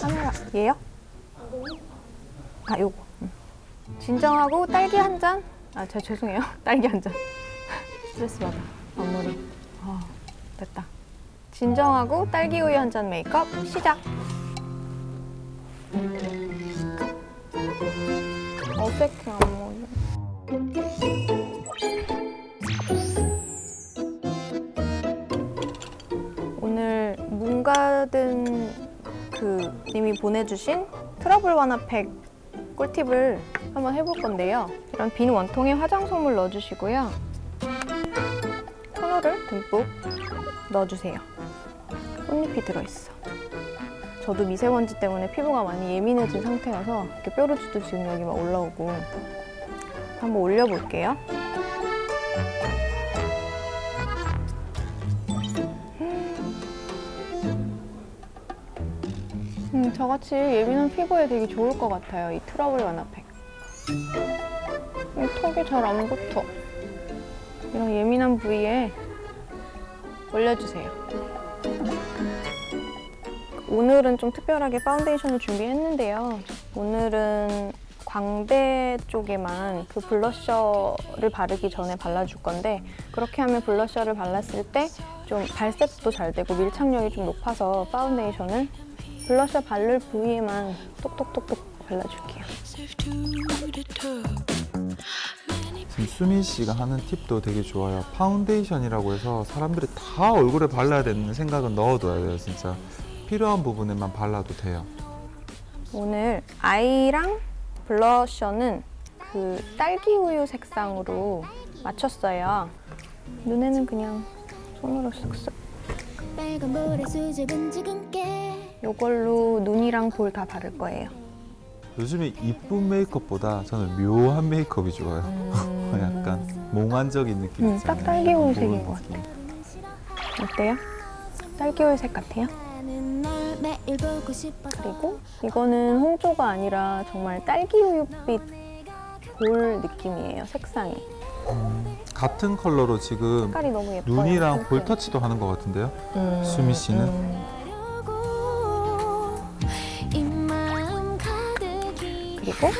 카메라 얘요? 아 요거. 음. 진정하고 딸기 한 잔? 아저 죄송해요. 딸기 한 잔. 스트레스 받아 앞머리. 아 됐다. 진정하고 딸기 우유 한 잔 메이크업 시작. 어색해 앞머리. 오늘 문가든 그 님이 보내주신 트러블 완화팩 꿀팁을 한번 해볼 건데요. 이런 빈 원통에 화장솜을 넣어주시고요. 토너를 듬뿍 넣어주세요. 꽃잎이 들어있어. 저도 미세먼지 때문에 피부가 많이 예민해진 상태라서 이렇게 뾰루지도 지금 여기 막 올라오고 한번 올려볼게요. 음, 저같이 예민한 피부에 되게 좋을 것 같아요. 이 트러블 완화팩. 이 턱이 잘 안 붙어. 이런 예민한 부위에 올려주세요. 오늘은 좀 특별하게 파운데이션을 준비했는데요. 오늘은 광대 쪽에만 그 블러셔를 바르기 전에 발라줄 건데 그렇게 하면 블러셔를 발랐을 때 좀 발색도 잘 되고 밀착력이 좀 높아서 파운데이션을 블러셔 바를 부위에만 똑똑똑똑 발라줄게요. 지금 수민 씨가 하는 팁도 되게 좋아요. 파운데이션이라고 해서 사람들이 다 얼굴에 발라야 되는 생각은 넣어둬야 돼요, 진짜. 필요한 부분에만 발라도 돼요. 오늘 아이랑 블러셔는 그 딸기 우유 색상으로 맞췄어요. 눈에는 그냥 손으로 쓱쓱. 빨간 볼에 수줍은 지근깨 이걸로 눈이랑 볼 다 바를 거예요. 요즘에 이쁜 메이크업보다 저는 묘한 메이크업이 좋아요. 약간 몽환적인 느낌 음, 있잖아요. 딱 딸기 우유 그런 색인 것 느낌. 어때요? 딸기 우유 색 같아요? 그리고 이거는 홍조가 아니라 정말 딸기 우유빛 볼 느낌이에요. 색상이. 같은 컬러로 지금 색깔이 너무 예뻐요. 눈이랑. 볼 터치도 하는 것 같은데요? 음, 수미 씨는? 그리고